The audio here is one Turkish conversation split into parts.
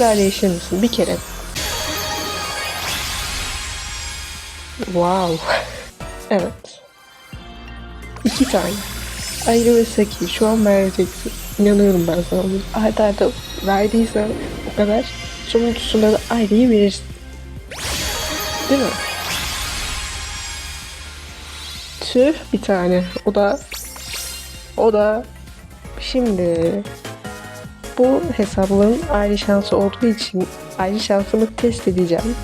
değişir misin? Bir kere. Wow. Evet. İki tane. Ayrı ve Saki şu an vereceksin. İnanıyorum ben sana. bunu. Arda arda verdiysen o kadar. Sonuncusunda da ayrıyı verirsin. Değil mi? Tüh bir tane. O da o da şimdi bu hesabın ayrı şansı olduğu için ayrı şansımı test edeceğim.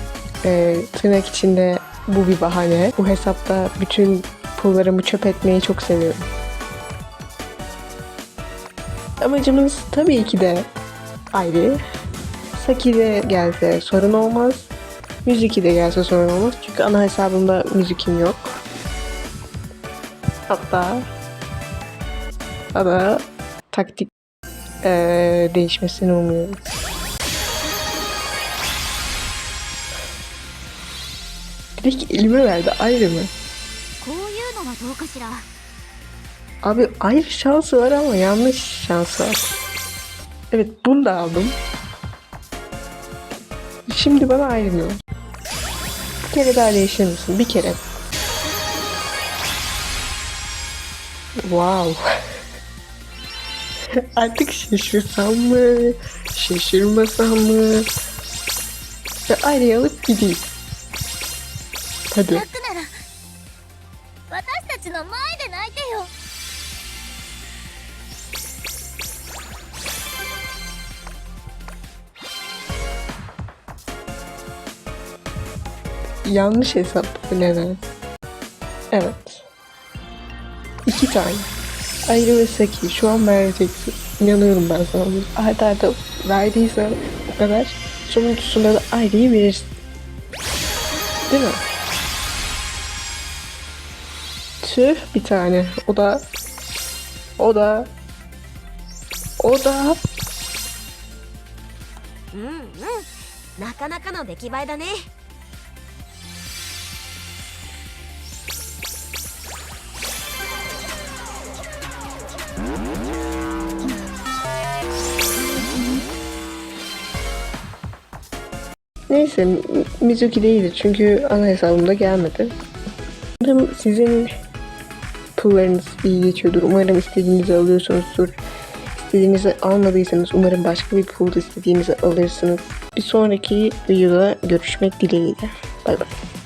Ee, tırnak içinde bu bir bahane. Bu hesapta bütün pullarımı çöp etmeyi çok seviyorum. Amacımız tabii ki de ayrı. Saki'de gelse sorun olmaz. Müziki de gelse sorun olmaz. Çünkü ana hesabımda müzikim yok. Hatta hatta taktik ee, değişmesini umuyorum. Direkt elime verdi ayrı mı? Abi ayrı şansı var ama yanlış şansı var. Evet bunu da aldım. Şimdi bana ayrılıyor. Bir kere daha değişir misin? Bir kere. Wow. Artık şaşırsam mı? Şaşırmasam mı? Ve araya alıp gideyim. Tabii. Yanlış hesap bu Evet. İki tane Ayrı ve Saki şu an vereceksin. İnanıyorum ben sana. bunu. Arda arda verdiysen o kadar. Sonuncusunda da ayrıyı verirsin. Değil mi? Tüh bir tane. O da o da o da うんうんなかなかの出来栄えだね Neyse Mizuki değildi çünkü ana hesabımda gelmedi. Umarım sizin pullarınız iyi geçiyordur. Umarım istediğinizi alıyorsunuzdur. İstediğinizi almadıysanız umarım başka bir pool istediğinizi alırsınız. Bir sonraki videoda görüşmek dileğiyle. Bay bay.